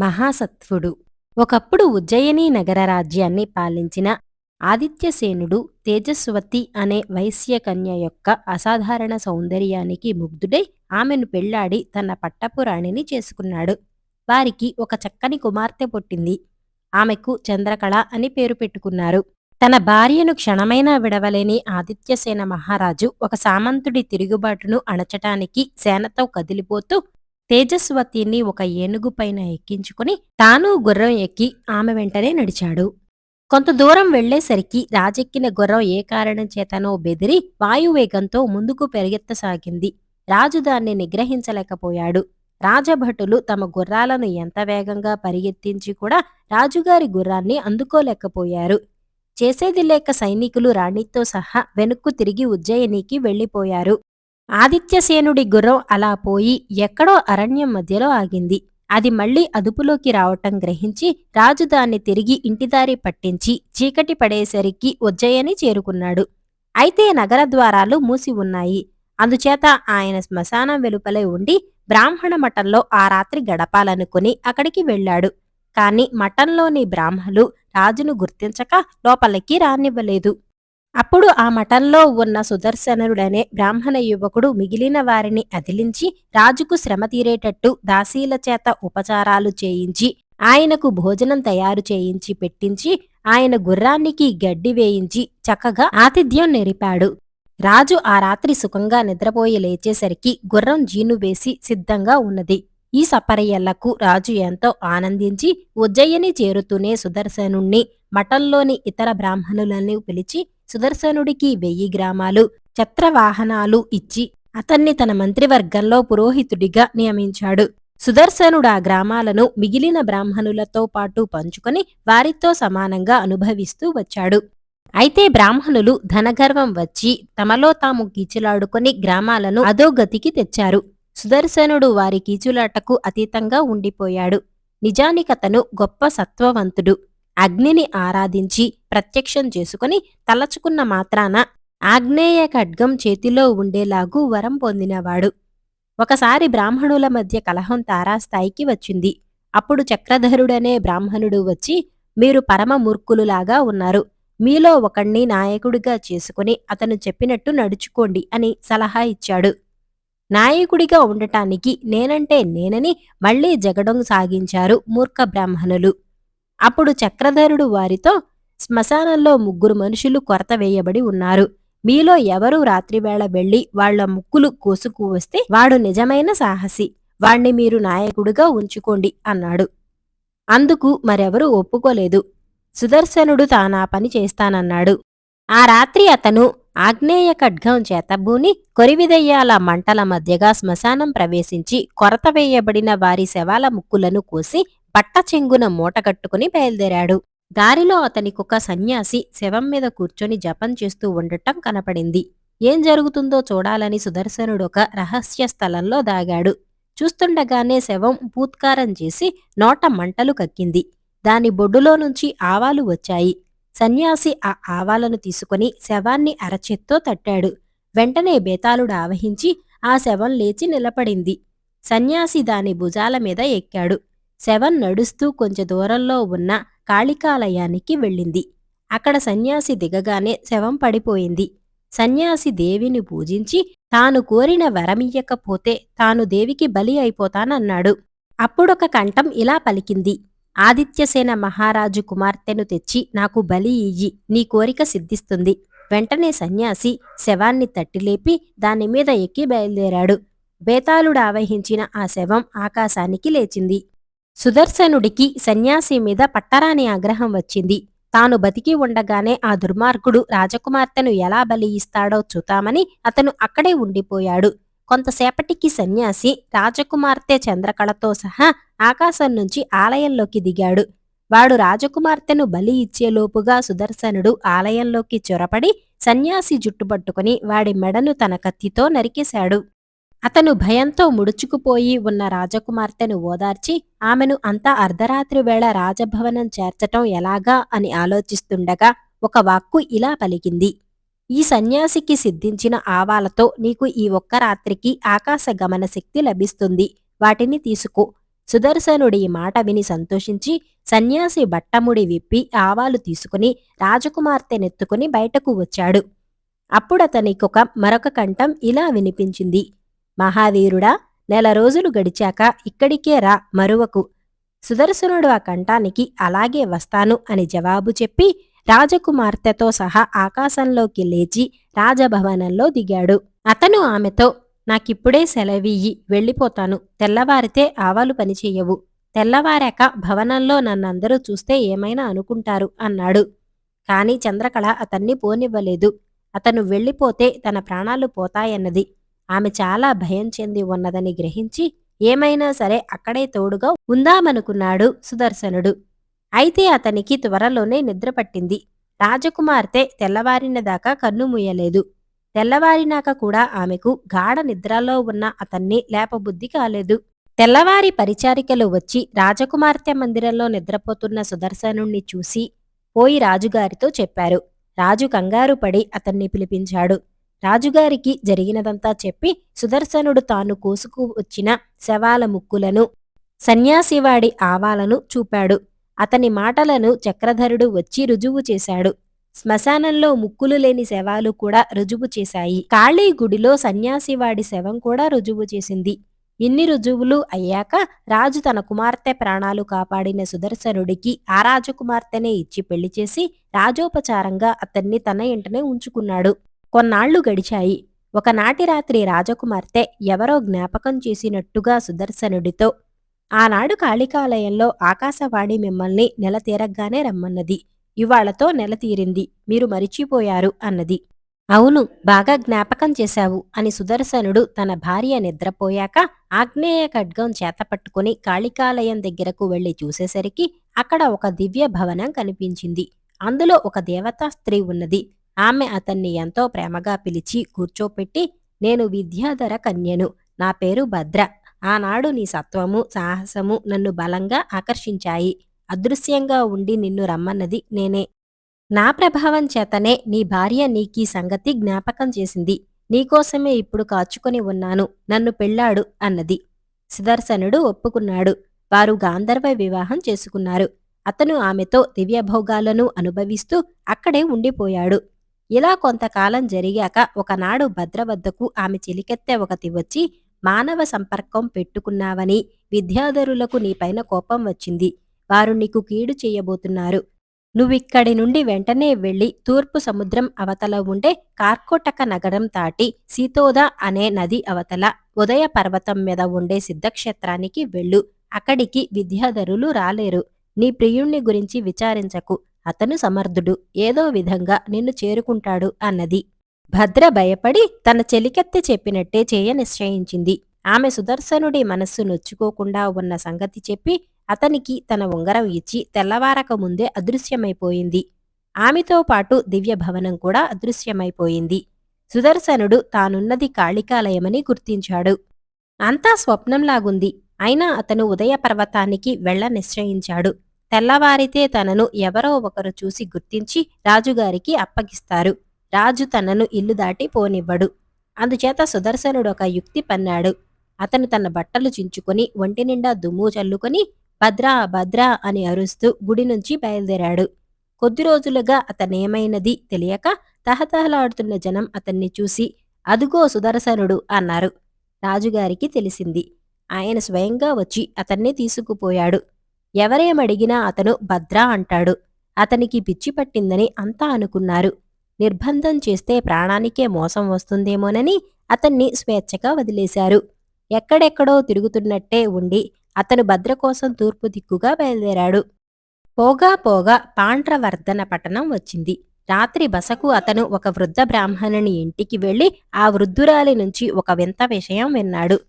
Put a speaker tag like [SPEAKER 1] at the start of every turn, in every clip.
[SPEAKER 1] మహాసత్వుడు. ఒకప్పుడు ఉజ్జయిని నగర రాజ్యాన్ని పాలించిన ఆదిత్యసేనుడు తేజస్వతి అనే వైశ్యకన్య యొక్క అసాధారణ సౌందర్యానికి ముగ్ధుడై ఆమెను పెళ్ళాడి తన పట్టపురాణిని చేసుకున్నాడు. వారికి ఒక చక్కని కుమార్తె పుట్టింది. ఆమెకు చంద్రకళ అని పేరు పెట్టుకున్నారు. తన భార్యను క్షణమైనా విడవలేని ఆదిత్యసేన మహారాజు ఒక సామంతుడి తిరుగుబాటును అణచటానికి సేనతో కదిలిపోతూ తేజస్వతిని ఒక ఏనుగుపైన ఎక్కించుకుని తాను గుర్రం ఎక్కి ఆమె వెంటనే నడిచాడు. కొంత దూరం వెళ్ళేసరికి రాజెక్కిన గుర్రం ఏ కారణం చేతనో బెదిరి వాయువేగంతో ముందుకు పెరిగెత్తసాగింది. రాజు దాన్ని నిగ్రహించలేకపోయాడు. రాజభటులు తమ గుర్రాలను ఎంత వేగంగా పరిగెత్తించి కూడా రాజుగారి గుర్రాన్ని అందుకోలేకపోయారు. చేసేది లేక సైనికులు రాణితో సహా వెనుక్కు తిరిగి ఉజ్జయినికి వెళ్ళిపోయారు ఆదిత్యసేనుడి గుర్రం అలా పోయి ఎక్కడో అరణ్యం మధ్యలో ఆగింది. అది మళ్ళీ అదుపులోకి రావటం గ్రహించి రాజు దాన్ని తిరిగి ఇంటిదారి పట్టించి చీకటి పడేసరికి ఉజ్జయని చేరుకున్నాడు. అయితే నగర ద్వారాలు మూసి ఉన్నాయి. అందుచేత ఆయన శ్మశానం వెలుపలే ఉండి బ్రాహ్మణ మఠంలో ఆ రాత్రి గడపాలనుకుని అక్కడికి వెళ్ళాడు. కాని మఠంలోని బ్రాహ్మలు రాజును గుర్తించక లోపలికి రానివ్వలేదు. అప్పుడు ఆ మఠంలో ఉన్న సుదర్శనుడనే బ్రాహ్మణ యువకుడు మిగిలిన వారిని అదిలించి రాజుకు శ్రమ తీరేటట్టు దాసీల చేత ఉపచారాలు చేయించి ఆయనకు భోజనం తయారు చేయించి పెట్టించి ఆయన గుర్రానికి గడ్డి వేయించి చక్కగా ఆతిథ్యం నెరిపాడు. రాజు ఆ రాత్రి సుఖంగా నిద్రపోయి లేచేసరికి గుర్రం జీను వేసి సిద్ధంగా ఉన్నది. ఈ సపర్యలకు రాజు ఎంతో ఆనందించి ఉజ్జయిని చేరుతూనే సుదర్శనుణ్ణి మఠంలోని ఇతర బ్రాహ్మణులను పిలిచి సుదర్శనుడికి వెయ్యి గ్రామాలు ఛత్రవాహనాలు ఇచ్చి అతన్ని తన మంత్రివర్గంలో పురోహితుడిగా నియమించాడు. సుదర్శనుడా గ్రామాలను మిగిలిన బ్రాహ్మణులతో పాటు పంచుకొని వారితో సమానంగా అనుభవిస్తూ వచ్చాడు. అయితే బ్రాహ్మణులు ధనగర్వం వచ్చి తమలో తాము కీచులాడుకొని గ్రామాలను అధోగతికి తెచ్చారు. సుదర్శనుడు వారి కీచులాటకు అతీతంగా ఉండిపోయాడు. నిజానికతను గొప్ప సత్వవంతుడు. అగ్నిని ఆరాధించి ప్రత్యక్షం చేసుకుని తలచుకున్న మాత్రాన ఆగ్నేయ ఖడ్గం చేతిలో ఉండేలాగు వరం పొందినవాడు. ఒకసారి బ్రాహ్మణుల మధ్య కలహం తారాస్థాయికి వచ్చింది. అప్పుడు చక్రధరుడనే బ్రాహ్మణుడు వచ్చి మీరు పరమ మూర్ఖులులాగా ఉన్నారు. మీలో ఒకణ్ణి నాయకుడిగా చేసుకుని అతను చెప్పినట్టు నడుచుకోండి అని సలహా ఇచ్చాడు. నాయకుడిగా ఉండటానికి నేనంటే నేనని మళ్ళీ జగడం సాగించారు మూర్ఖ బ్రాహ్మణులు. అప్పుడు చక్రధరుడు వారితో శ్మశానంలో ముగ్గురు మనుషులు కొరత వేయబడి ఉన్నారు. మీలో ఎవరు రాత్రివేళ వెళ్ళి వాళ్ళ ముక్కులు కోసుకు వస్తే వాడు నిజమైన సాహసి. వాణ్ణి మీరు నాయకుడిగా ఉంచుకోండి అన్నాడు. అందుకు మరెవరూ ఒప్పుకోలేదు. సుదర్శనుడు తానా పని చేస్తానన్నాడు. ఆ రాత్రి అతను ఆగ్నేయ ఖడ్గం చేతబూని కొరివిదయ్యాల మంటల మధ్యగా శ్మశానం ప్రవేశించి కొరత వేయబడిన వారి శవాల ముక్కులను కోసి బట్ట చెంగున మూటగట్టుకుని బయలుదేరాడు. దారిలో అతనికొక సన్యాసి శవం మీద కూర్చొని జపం చేస్తూ ఉండటం కనపడింది. ఏం జరుగుతుందో చూడాలని సుదర్శనుడొక రహస్య స్థలంలో దాగాడు. చూస్తుండగానే శవం పూత్కారం చేసి నోట మంటలు కక్కింది. దాని బొడ్డులో నుంచి ఆవాలు వచ్చాయి. సన్యాసి ఆ ఆవాలను తీసుకుని శవాన్ని అరచేత్తో తట్టాడు. వెంటనే బేతాళుడు ఆవహించి ఆ శవం లేచి నిలబడింది. సన్యాసి దాని భుజాల మీద ఎక్కాడు. శవం నడుస్తూ కొంచెం దూరంలో ఉన్న కాళికాలయానికి వెళ్ళింది. అక్కడ సన్యాసి దిగగానే శవం పడిపోయింది. సన్యాసి దేవిని పూజించి తాను కోరిన వరమియ్యకపోతే తాను దేవికి బలి అయిపోతానన్నాడు. అప్పుడొక కంఠం ఇలా పలికింది. ఆదిత్యసేన మహారాజు కుమార్తెను తెచ్చి నాకు బలి ఇయ్యి నీ కోరిక సిద్ధిస్తుంది. వెంటనే సన్యాసి శవాన్ని తట్టిలేపి దానిమీద ఎక్కి బయలుదేరాడు. బేతాళుడు ఆవహించిన ఆ శవం ఆకాశానికి లేచింది. సుదర్శనుడికి సన్యాసి మీద పట్టరాని ఆగ్రహం వచ్చింది. తాను బతికి ఉండగానే ఆ దుర్మార్గుడు రాజకుమార్తెను ఎలా బలి ఇస్తాడో చూతామని అతను అక్కడే ఉండిపోయాడు. కొంతసేపటికి సన్యాసి రాజకుమార్తె చంద్రకళతో సహా ఆకాశం నుంచి ఆలయంలోకి దిగాడు. వాడు రాజకుమార్తెను బలి ఇచ్చేలోపుగా సుదర్శనుడు ఆలయంలోకి చొరపడి సన్యాసి జుట్టుపట్టుకుని వాడి మెడను తన కత్తితో నరికేశాడు. అతను భయంతో ముడుచుకుపోయి ఉన్న రాజకుమార్తెను ఓదార్చి ఆమెను అంతా అర్ధరాత్రి వేళ రాజభవనం చేర్చటం ఎలాగా అని ఆలోచిస్తుండగా ఒక వాక్కు ఇలా పలికింది. ఈ సన్యాసికి సిద్ధించిన ఆవాలతో నీకు ఈ ఒక్క రాత్రికి ఆకాశ గమన శక్తి లభిస్తుంది. వాటిని తీసుకో. సుదర్శనుడి ఈ మాట విని సంతోషించి సన్యాసి బట్టముడి విప్పి ఆవాలు తీసుకుని రాజకుమార్తెనెత్తుకుని బయటకు వచ్చాడు. అప్పుడతనికొక మరొక కంఠం ఇలా వినిపించింది. మహావీరుడా నెల రోజులు గడిచాక ఇక్కడికే రా మరువకు. సుదర్శనుడు ఆ కంఠానికి అలాగే వస్తాను అని జవాబు చెప్పి రాజకుమార్తెతో సహా ఆకాశంలోకి లేచి రాజభవనంలో దిగాడు. అతను ఆమెతో నాకిప్పుడే సెలవియ్యి వెళ్ళిపోతాను. తెల్లవారితే ఆవాలు పనిచేయవు తెల్లవారాక భవనంలో నన్నందరూ చూస్తే ఏమైనా అనుకుంటారు అన్నాడు. కాని చంద్రకళ అతన్ని పోనివ్వలేదు. అతను వెళ్ళిపోతే తన ప్రాణాలు పోతాయన్నది. ఆమె చాలా భయం చెంది ఉన్నదని గ్రహించి ఏమైనా సరే అక్కడే తోడుగా ఉందామనుకున్నాడు సుదర్శనుడు. అయితే అతనికి త్వరలోనే నిద్రపట్టింది రాజకుమార్తె తెల్లవారిన దాకా కన్ను మూయలేదు. తెల్లవారినాక కూడా ఆమెకు గాఢ నిద్రలో ఉన్న అతన్ని లేపబుద్ధి కాలేదు. తెల్లవారి పరిచారికలు వచ్చి రాజకుమార్తె మందిరంలో నిద్రపోతున్న సుదర్శనుణ్ణి చూసి పోయి రాజుగారితో చెప్పారు. రాజు కంగారు పడి అతన్ని పిలిపించాడు. రాజుగారికి జరిగినదంతా చెప్పి సుదర్శనుడు తాను కోసుకు వచ్చిన శవాల ముక్కులను సన్యాసివాడి ఆవాలను చూపాడు. అతని మాటలను చక్రధరుడు వచ్చి రుజువు చేశాడు. శ్మశానంలో ముక్కులు లేని శవాలు కూడా రుజువు చేశాయి. కాళీ గుడిలో సన్యాసివాడి శవం కూడా రుజువు చేసింది. ఇన్ని రుజువులు అయ్యాక రాజు తన కుమార్తె ప్రాణాలు కాపాడిన సుదర్శనుడికి ఆ రాజకుమార్తెనే ఇచ్చి పెళ్ళి చేసి రాజోపచారంగా అతన్ని తన ఇంటనే ఉంచుకున్నాడు. కొన్నాళ్ళు గడిచాయి. ఒకనాటి రాత్రి రాజకుమార్తె ఎవరో జ్ఞాపకం చేసినట్టుగా సుదర్శనుడితో ఆనాడు కాళికాలయంలో ఆకాశవాణి మిమ్మల్ని నెల తీరగ్గానే రమ్మన్నది. ఇవాళతో నెల తీరింది. మీరు మరిచిపోయారు అన్నది. అవును బాగా జ్ఞాపకం చేశావు అని సుదర్శనుడు తన భార్య నిద్రపోయాక ఆగ్నేయ ఖడ్గం చేతపట్టుకుని కాళికాలయం దగ్గరకు వెళ్ళి చూసేసరికి అక్కడ ఒక దివ్య భవనం కనిపించింది. అందులో ఒక దేవతా స్త్రీ ఉన్నది. ఆమె అతన్ని ఎంతో ప్రేమగా పిలిచి కూర్చోపెట్టి నేను విద్యాధర కన్యను. నా పేరు భద్ర. ఆనాడు నీ సత్వము సాహసము నన్ను బలంగా ఆకర్షించాయి. అదృశ్యంగా ఉండి నిన్ను రమ్మన్నది నేనే. నా ప్రభావం చేతనే నీ భార్య నీకీ సంగతి జ్ఞాపకం చేసింది. నీకోసమే ఇప్పుడు కాచుకొని ఉన్నాను. నన్ను పెళ్ళాడు అన్నది. సుదర్శనుడు ఒప్పుకున్నాడు. వారు గాంధర్వ వివాహం చేసుకున్నారు. అతను ఆమెతో దివ్యభోగాలను అనుభవిస్తూ అక్కడే ఉండిపోయాడు. ఇలా కొంతకాలం జరిగాక ఒకనాడు భద్ర వద్దకు ఆమె చెలికెత్తె ఒకటి వచ్చి మానవ సంపర్కం పెట్టుకున్నావని విద్యాధరులకు నీపైన కోపం వచ్చింది. వారు నీకు కీడు చేయబోతున్నారు. నువ్విక్కడి నుండి వెంటనే వెళ్ళి తూర్పు సముద్రం అవతల ఉండే కార్కోటక నగరం దాటి సీతోద అనే నది అవతల ఉదయ పర్వతం మీద ఉండే సిద్ధక్షేత్రానికి వెళ్ళు. అక్కడికి విద్యాధరులు రాలేరు. నీ ప్రియుణ్ణి గురించి విచారించకు. అతను సమర్థుడు. ఏదో విధంగా నిన్ను చేరుకుంటాడు అన్నది. భద్ర భయపడి తన చెలికెత్తి చెప్పినట్టే చేయ నిశ్చయించింది. ఆమె సుదర్శనుడి మనస్సు నొచ్చుకోకుండా ఉన్న సంగతి చెప్పి అతనికి తన ఉంగరం ఇచ్చి తెల్లవారక ముందే అదృశ్యమైపోయింది. ఆమెతో పాటు దివ్య భవనం కూడా అదృశ్యమైపోయింది. సుదర్శనుడు తానున్నది కాళికాలయమని గుర్తించాడు. అంతా స్వప్నంలాగుంది. అయినా అతను ఉదయ పర్వతానికి వెళ్ళ నిశ్చయించాడు. తెల్లవారితే తనను ఎవరో ఒకరు చూసి గుర్తించి రాజుగారికి అప్పగిస్తారు. రాజు తనను ఇల్లు దాటి పోనివ్వడు. అందుచేత సుదర్శనుడు ఒక యుక్తి పన్నాడు. అతను తన బట్టలు చించుకొని ఒంటి నిండా దుమ్ము చల్లుకొని భద్రా భద్రా అని అరుస్తూ గుడి నుంచి బయలుదేరాడు. కొద్ది రోజులుగా అతనేమైనది తెలియక తహతహలాడుతున్న జనం అతన్ని చూసి అదుగో సుదర్శనుడు అన్నారు. రాజుగారికి తెలిసింది. ఆయన స్వయంగా వచ్చి అతన్ని తీసుకుపోయాడు. ఎవరేమడిగినా అతను భద్రా అంటాడు. అతనికి పిచ్చి పట్టిందని అంతా అనుకున్నారు. నిర్బంధం చేస్తే ప్రాణానికే మోసం వస్తుందేమోనని అతన్ని స్వేచ్ఛగా వదిలేశారు. ఎక్కడెక్కడో తిరుగుతున్నట్టే ఉండి అతను భద్ర కోసం తూర్పు దిక్కుగా బయలుదేరాడు. పోగా పోగా పాండ్రవర్ధన పట్టణం వచ్చింది. రాత్రి బసకు అతను ఒక వృద్ధ బ్రాహ్మణుని ఇంటికి వెళ్ళి ఆ వృద్ధురాలి నుంచి ఒక వింత విషయం విన్నాడు.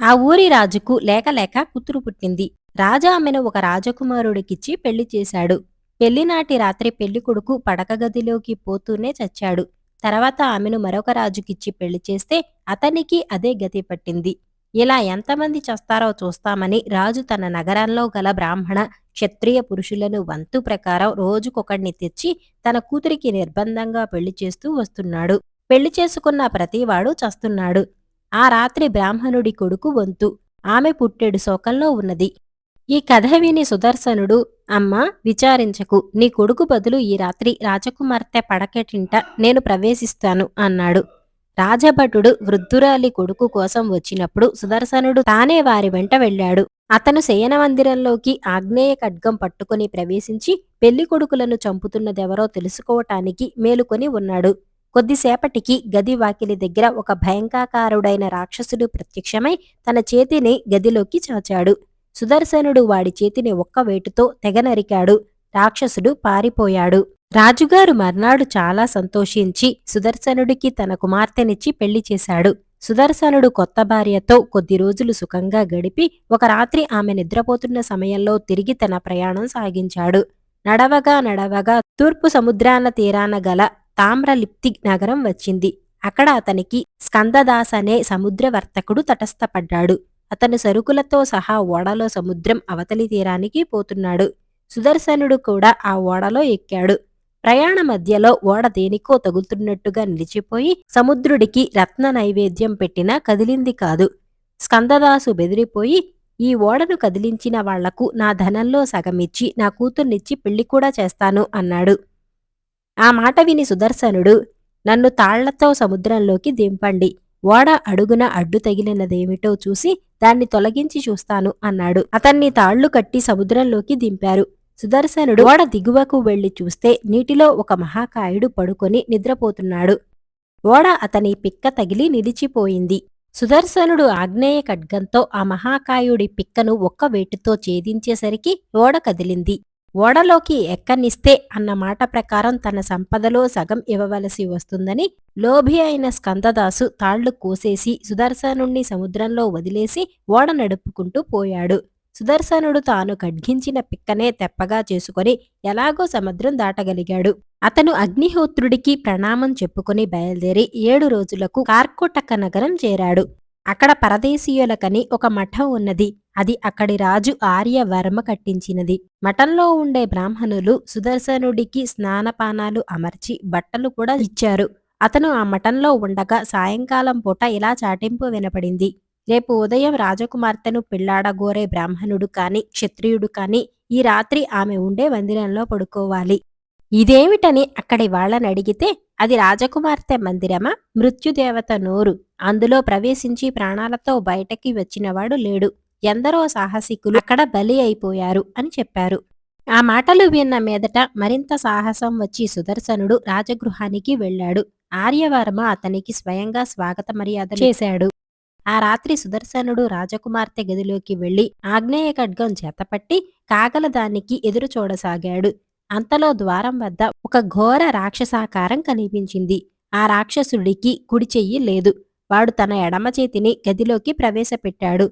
[SPEAKER 1] ఆ ఊరి రాజుకు లేక లేక కూతురు పుట్టింది. రాజా ఆమెను ఒక రాజకుమారుడికిచ్చి పెళ్ళి చేశాడు. పెళ్ళినాటి రాత్రి పెళ్ళికొడుకు పడక గదిలోకి పోతూనే చచ్చాడు. తర్వాత ఆమెను మరొక రాజుకిచ్చి పెళ్ళి చేస్తే అతనికి అదే గతి పట్టింది. ఇలా ఎంతమంది చస్తారో చూస్తామని రాజు తన నగరంలో గల బ్రాహ్మణ క్షత్రియ పురుషులను వంతు ప్రకారం రోజుకొకడిని తెచ్చి తన కూతురికి నిర్బంధంగా పెళ్ళి చేస్తూ వస్తున్నాడు. పెళ్ళి చేసుకున్న ప్రతివాడు చస్తున్నాడు. ఆ రాత్రి బ్రాహ్మణుడి కొడుకు వంతు. ఆమె పుట్టెడు శోకంలో ఉన్నది. ఈ కథ విని సుదర్శనుడు అమ్మా విచారించకు. నీ కొడుకు బదులు ఈ రాత్రి రాజకుమార్తె పడకెటింట నేను ప్రవేశిస్తాను అన్నాడు. రాజభటుడు వృద్ధురాలి కొడుకు కోసం వచ్చినప్పుడు సుదర్శనుడు తానే వారి వెంట వెళ్ళాడు. అతను శయన మందిరంలోకి ఆగ్నేయ ఖడ్గం పట్టుకుని ప్రవేశించి పెళ్ళి కొడుకులను చంపుతున్నదెవరో తెలుసుకోవటానికి మేలుకొని ఉన్నాడు. కొద్దిసేపటికి గది వాకిలి దగ్గర ఒక భయంకాకారుడైన రాక్షసుడు ప్రత్యక్షమై తన చేతిని గదిలోకి చాచాడు. సుదర్శనుడు వాడి చేతిని ఒక్క వేటుతో తెగ నరికాడు రాక్షసుడు పారిపోయాడు. రాజుగారు మర్నాడు చాలా సంతోషించి సుదర్శనుడికి తన కుమార్తెనిచ్చి పెళ్ళి చేశాడు. సుదర్శనుడు కొత్త భార్యతో కొద్ది రోజులు సుఖంగా గడిపి ఒక రాత్రి ఆమె నిద్రపోతున్న సమయంలో తిరిగి తన ప్రయాణం సాగించాడు. నడవగా నడవగా తూర్పు సముద్రాన తీరాన గల తామ్రలిప్తి నగరం వచ్చింది. అక్కడ అతనికి స్కందదాస్ అనే సముద్రవర్తకుడు తటస్థపడ్డాడు. అతను సరుకులతో సహా ఓడలో సముద్రం అవతలి తీరానికి పోతున్నాడు. సుదర్శనుడు కూడా ఆ ఓడలో ఎక్కాడు. ప్రయాణ మధ్యలో ఓడ దేనికో తగులుతున్నట్టుగా నిలిచిపోయి సముద్రుడికి రత్న నైవేద్యం పెట్టినా కదిలింది కాదు. స్కందదాసు బెదిరిపోయి ఈ ఓడను కదిలించిన వాళ్ళకు నా ధనంలో సగమిచ్చి నా కూతుర్నిచ్చి పెళ్ళి కూడా చేస్తాను అన్నాడు. ఆ మాట విని సుదర్శనుడు నన్ను తాళ్ళతో సముద్రంలోకి దింపండి. ఓడ అడుగున అడ్డు తగిలినదేమిటో చూసి దాన్ని తొలగించి చూస్తాను అన్నాడు. అతన్ని తాళ్ళు కట్టి సముద్రంలోకి దింపారు. సుదర్శనుడు ఓడ దిగువకు వెళ్ళి చూస్తే నీటిలో ఒక మహాకాయుడు పడుకొని నిద్రపోతున్నాడు. ఓడ అతని పిక్క తగిలి నిలిచిపోయింది. సుదర్శనుడు ఆగ్నేయ ఖడ్గంతో ఆ మహాకాయుడి పిక్కను ఒక్క వేటుతో ఛేదించేసరికి ఓడ కదిలింది. ఓడలోకి ఎక్కనిస్తే అన్న మాట ప్రకారం తన సంపదలో సగం ఇవ్వవలసి వస్తుందని లోభి అయిన స్కందదాసు తాళ్ళు కోసేసి సుదర్శనుణ్ణి సముద్రంలో వదిలేసి ఓడ నడుపుకుంటూ పోయాడు. సుదర్శనుడు తాను ఖడ్గించిన పిక్కనే తెప్పగా చేసుకొని ఎలాగో సముద్రం దాటగలిగాడు. అతను అగ్నిహోత్రుడికి ప్రణామం చెప్పుకుని బయలుదేరి ఏడు రోజులకు కార్కోటక నగరం చేరాడు. అక్కడ పరదేశీయులకని ఒక మఠం ఉన్నది. అది అక్కడి రాజు ఆర్యవర్మ కట్టించినది. మఠంలో ఉండే బ్రాహ్మణులు సుదర్శనుడికి స్నానపానాలు అమర్చి బట్టలు కూడా ఇచ్చారు. అతను ఆ మఠంలో ఉండగా సాయంకాలం పూట ఇలా చాటింపు వినపడింది. రేపు ఉదయం రాజకుమార్తెను పెళ్ళాడగోరే బ్రాహ్మణుడు కాని క్షత్రియుడు కాని ఈ రాత్రి ఆమె ఉండే మందిరంలో పడుకోవాలి. ఇదేమిటని అక్కడి వాళ్ళని అడిగితే అది రాజకుమార్తె మందిరమా? మృత్యుదేవత నోరు. అందులో ప్రవేశించి ప్రాణాలతో బయటకి వచ్చినవాడు లేడు. ఎందరో సాహసికులు అక్కడ బలి అయిపోయారు అని చెప్పారు. ఆ మాటలు విన్న మీదట మరింత సాహసం వచ్చి సుదర్శనుడు రాజగృహానికి వెళ్ళాడు. ఆర్యవర్మ అతనికి స్వయంగా స్వాగత మర్యాద చేశాడు. ఆ రాత్రి సుదర్శనుడు రాజకుమార్తె గదిలోకి వెళ్ళి ఆగ్నేయ ఖడ్గం చేతపట్టి కాగల దానికి ఎదురు చూడసాగాడు. అంతలో ద్వారం వద్ద ఒక ఘోర రాక్షసాకారం కనిపించింది. ఆ రాక్షసుడికి కుడి చెయ్యి లేదు. వాడు తన ఎడమ చేతిని గదిలోకి ప్రవేశపెట్టాడు.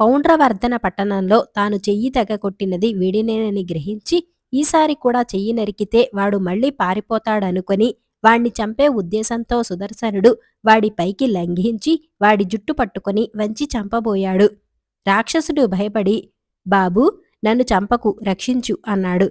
[SPEAKER 1] పౌండ్రవర్ధన పట్టణంలో తాను చెయ్యి తెగకొట్టినది వీడినేనని గ్రహించి ఈసారి కూడా చెయ్యి నరికితే వాడు మళ్ళీ పారిపోతాడనుకొని వాణ్ణి చంపే ఉద్దేశంతో సుదర్శనుడు వాడి పైకి లంఘించి వాడి జుట్టు పట్టుకొని వంచి చంపబోయాడు. రాక్షసుడు భయపడి బాబూ నన్ను చంపకు రక్షించు అన్నాడు.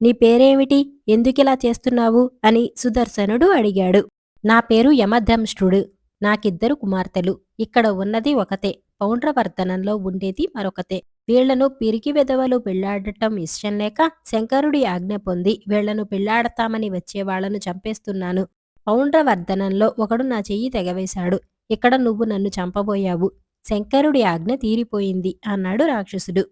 [SPEAKER 1] నీ పేరేమిటి? ఎందుకిలా చేస్తున్నావు? అని సుదర్శనుడు అడిగాడు. నా పేరు యమధంష్ట్రుడు నాకిద్దరు కుమార్తెలు. ఇక్కడ ఉన్నది ఒకతే. పౌండ్రవర్ధనంలో ఉండేది మరొకతే. వీళ్ళను పిరికి విధవలు పెళ్ళాడటం ఇష్టం లేక శంకరుడి ఆజ్ఞ పొంది వీళ్ళను పెళ్ళాడతామని వచ్చేవాళ్ళను చంపేస్తున్నాను. పౌండ్రవర్ధనంలో ఒకడు నా చెయ్యి తెగవేశాడు. ఇక్కడ నువ్వు నన్ను చంపబోయావు. శంకరుడి ఆజ్ఞ తీరిపోయింది అన్నాడు రాక్షసుడు.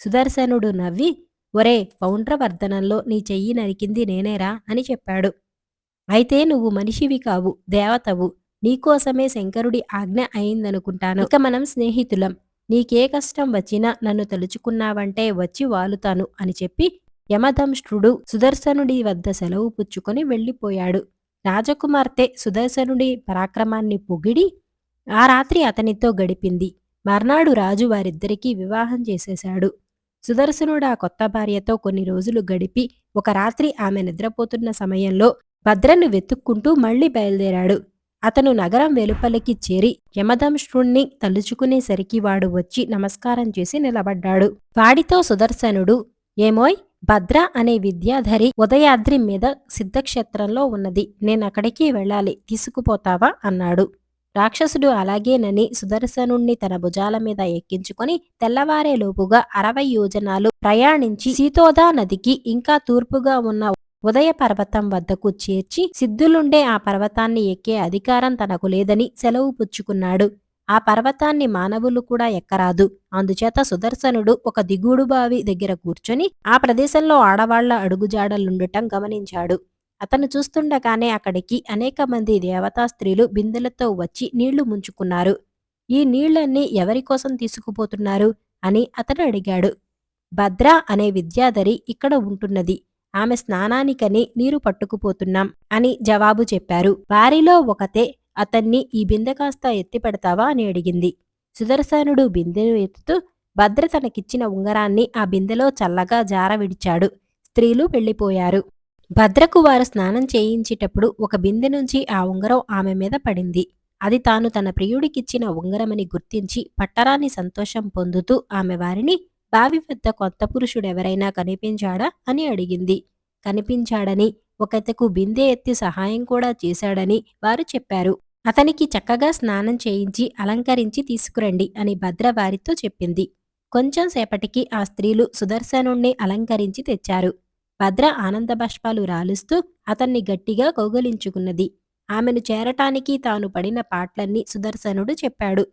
[SPEAKER 1] సుదర్శనుడు నవ్వి ఒరే పౌండ్రవర్ధనంలో నీ చెయ్యి నరికింది నేనేరా అని చెప్పాడు. అయితే నువ్వు మనిషివి కావు దేవతవు. నీకోసమే శంకరుడి ఆజ్ఞ అయిందనుకుంటాను. ఇక మనం స్నేహితులం. నీకే కష్టం వచ్చినా నన్ను తలుచుకున్నావంటే వచ్చి వాలుతాను అని చెప్పి యమధంష్ట్రుడు సుదర్శనుడి వద్ద సెలవు పుచ్చుకొని వెళ్ళిపోయాడు. రాజకుమార్తె సుదర్శనుడి పరాక్రమాన్ని పొగిడి ఆ రాత్రి అతనితో గడిపింది. మర్నాడు రాజు వారిద్దరికీ వివాహం చేసేశాడు. సుదర్శనుడు ఆ కొత్త భార్యతో కొన్ని రోజులు గడిపి ఒక రాత్రి ఆమె నిద్రపోతున్న సమయంలో భద్రను వెతుక్కుంటూ మళ్ళీ బయలుదేరాడు. అతను నగరం వెలుపలికి చేరి యమదంష్ట్రుణ్ణి తలుచుకునేసరికి వాడు వచ్చి నమస్కారం చేసి నిలబడ్డాడు. వాడితో సుదర్శనుడు ఏమోయ్ భద్ర అనే విద్యాధరి ఉదయాద్రి మీద సిద్ధక్షేత్రంలో ఉన్నది. నేనక్కడికి వెళ్ళాలి. తీసుకుపోతావా? అన్నాడు. రాక్షసుడు అలాగేనని సుదర్శనుణ్ణి తన భుజాల మీద ఎక్కించుకొని తెల్లవారేలోపుగా అరవై యోజనాలు ప్రయాణించి సీతోదా నదికి ఇంకా తూర్పుగా ఉన్న ఉదయ పర్వతం వద్దకు చేర్చి సిద్ధులుండే ఆ పర్వతాన్ని ఎక్కే అధికారం తనకు లేదని సెలవు పుచ్చుకున్నాడు. ఆ పర్వతాన్ని మానవులు కూడా ఎక్కరాదు. అందుచేత సుదర్శనుడు ఒక దిగుడు బావి దగ్గర కూర్చొని ఆ ప్రదేశంలో ఆడవాళ్ళ అడుగుజాడలుండటం గమనించాడు. అతను చూస్తుండగానే అక్కడికి అనేక మంది దేవతా స్త్రీలు బిందెలతో వచ్చి నీళ్ళు ముంచుకున్నారు. ఈ నీళ్ళన్నీ ఎవరి కోసం తీసుకుపోతున్నారు? అని అతను అడిగాడు. భద్ర అనే విద్యాధరి ఇక్కడ ఉంటున్నది. ఆమె స్నానానికని నీరు పట్టుకుపోతున్నాం అని జవాబు చెప్పారు. వారిలో ఒకతే అతన్ని ఈ బిందె కాస్త ఎత్తి పెడతావా అని అడిగింది. సుదర్శనుడు బిందెను ఎత్తుతూ భద్ర తనకిచ్చిన ఉంగరాన్ని ఆ బిందెలో చల్లగా జార విడిచాడు. స్త్రీలు వెళ్ళిపోయారు. భద్రకు వారు స్నానం చేయించేటప్పుడు ఒక బిందె నుంచి ఆ ఉంగరం ఆమె మీద పడింది. అది తాను తన ప్రియుడికిచ్చిన ఉంగరమని గుర్తించి పట్టరాని సంతోషం పొందుతూ ఆమె వారిని బావి వద్ద కొత్త పురుషుడెవరైనా కనిపించాడా అని అడిగింది. కనిపించాడని ఒకతకు బిందె ఎత్తి సహాయం కూడా చేశాడని వారు చెప్పారు. అతనికి చక్కగా స్నానం చేయించి అలంకరించి తీసుకురండి అని భద్ర వారితో చెప్పింది. కొంచెం సేపటికి ఆ స్త్రీలు సుదర్శనుణ్ణి అలంకరించి తెచ్చారు. భద్ర ఆనందబాష్పాలు రాలుస్తూ అతన్ని గట్టిగా కౌగలించుకున్నది. ఆమెను చేరటానికి తాను పడిన పాట్లన్నీ సుదర్శనుడు చెప్పాడు.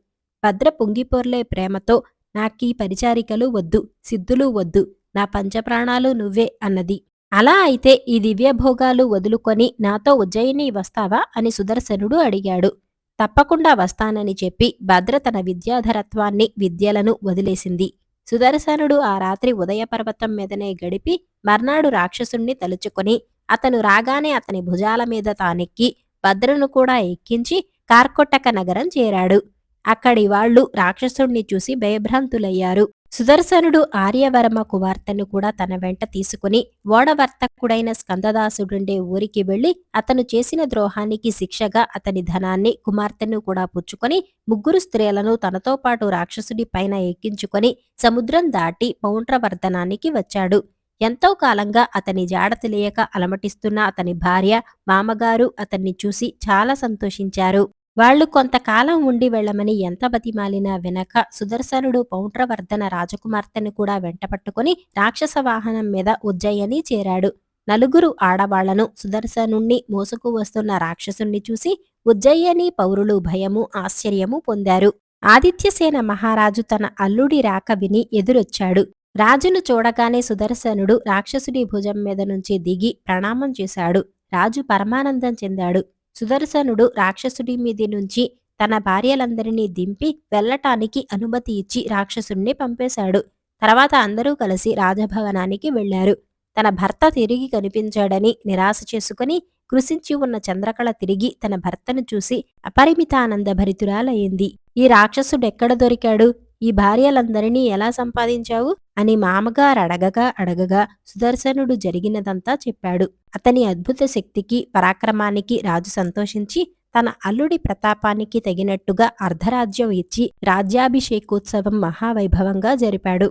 [SPEAKER 1] భద్ర పొంగిపొర్లే ప్రేమతో నాకీ పరిచారికలు వద్దు సిద్ధులు వద్దు నా పంచప్రాణాలు నువ్వే అన్నది. అలా అయితే ఈ దివ్యభోగాలు వదులుకొని నాతో ఉజ్జయిని వస్తావా అని సుదర్శనుడు అడిగాడు. తప్పకుండా వస్తానని చెప్పి భద్ర తన విద్యాధరత్వాన్ని విద్యలను వదిలేసింది. సుదర్శనుడు ఆ రాత్రి ఉదయ పర్వతం మీదనే గడిపి మర్నాడు రాక్షసుణ్ణి తలుచుకొని అతను రాగానే అతని భుజాల మీద తానెక్కి భద్రను కూడా ఎక్కించి కార్కొట్టక నగరం చేరాడు. అక్కడి వాళ్ళు రాక్షసుణ్ణి చూసి భయభ్రాంతులయ్యారు. సుదర్శనుడు ఆర్యవర్మ కుమార్తెను కూడా తన వెంట తీసుకుని ఓడవర్తకుడైన స్కందదాసుడుండే ఊరికి వెళ్ళి అతను చేసిన ద్రోహానికి శిక్షగా అతని ధనాన్ని కుమార్తెను కూడా పుచ్చుకొని ముగ్గురు స్త్రీలను తనతో పాటు రాక్షసుడి పైన ఎక్కించుకొని సముద్రం దాటి పౌండ్రవర్ధనానికి వచ్చాడు. ఎంతో కాలంగా అతని జాడ తెలియక అలమటిస్తున్న అతని భార్య మామగారు అతన్ని చూసి చాలా సంతోషించారు. వాళ్ళు కొంతకాలం ఉండి వెళ్ళమని ఎంత బతిమాలినా వెనక సుదర్శనుడు పౌండ్రవర్ధన రాజకుమార్తెను కూడా వెంటపట్టుకుని రాక్షస వాహనం మీద ఉజ్జయిని చేరాడు. నలుగురు ఆడవాళ్ళను సుదర్శనుణ్ణి మోసుకు వస్తున్న రాక్షసుణ్ణి చూసి ఉజ్జయిని పౌరులు భయము ఆశ్చర్యము పొందారు. ఆదిత్యసేన మహారాజు తన అల్లుడి రాక విని ఎదురొచ్చాడు. రాజును చూడగానే సుదర్శనుడు రాక్షసుడి భుజం మీద నుంచి దిగి ప్రణామం చేశాడు. రాజు పరమానందం చెందాడు. సుదర్శనుడు రాక్షసుడి మీది నుంచి తన భార్యలందరినీ దింపి వెళ్ళటానికి అనుమతి ఇచ్చి రాక్షసుణ్ణి పంపేశాడు. తర్వాత అందరూ కలిసి రాజభవనానికి వెళ్ళారు తన భర్త తిరిగి కనిపించాడని నిరాశ చేసుకుని కృషించి ఉన్న చంద్రకళ తిరిగి తన భర్తను చూసి అపరిమితానంద భరితురాలయ్యింది ఈ రాక్షసుడెక్కడ దొరికాడు? ఈ భార్యలందరినీ ఎలా సంపాదించావు? అని మామగారు అడగగా అడగగా సుదర్శనుడు జరిగినదంతా చెప్పాడు. అతని అద్భుత శక్తికి పరాక్రమానికి రాజు సంతోషించి తన అల్లుడి ప్రతాపానికి తగినట్టుగా అర్ధరాజ్యం ఇచ్చి రాజ్యాభిషేకోత్సవం మహావైభవంగా జరిపాడు.